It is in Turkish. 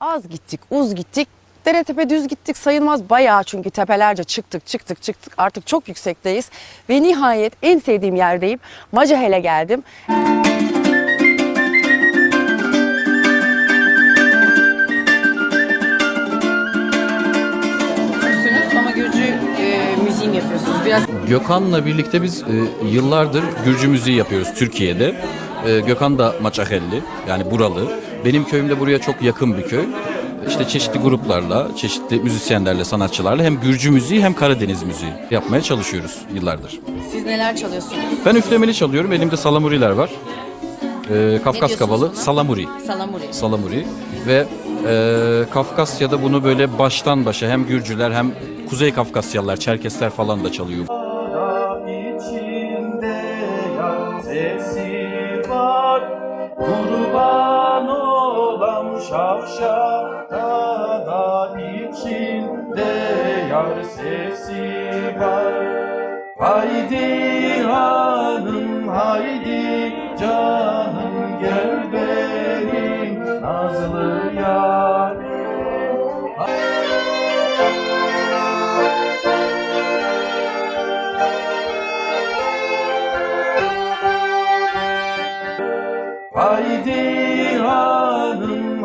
Az gittik, uz gittik. Dere tepe düz gittik sayılmaz bayağı çünkü tepelerce çıktık çıktık çıktık artık çok yüksekteyiz. Ve nihayet en sevdiğim yerdeyim. Macahel'e geldim. ama Gürcü e, müziğini yapıyorsunuz. Biraz Gökhan'la birlikte biz e, yıllardır Gürcü müziği yapıyoruz Türkiye'de. E, Gökhan da Maçahelli yani buralı. Benim köyüm de buraya çok yakın bir köy. İşte çeşitli gruplarla, çeşitli müzisyenlerle, sanatçılarla hem Gürcü müziği hem Karadeniz müziği yapmaya çalışıyoruz yıllardır. siz neler çalıyorsunuz? Ben üflemeli çalıyorum. Elimde salamuriler var. E, Kafkas kabalı buna? salamuri. Salamuri. Salamuri ve e, Kafkasya'da bunu böyle baştan başa hem Gürcüler hem Kuzey Kafkasyalılar, Çerkesler falan da çalıyor. Kurban olam şavşakta da içinde yar sesi var Haydi hanım haydi canım gel benim nazlı yarim Haydi hanım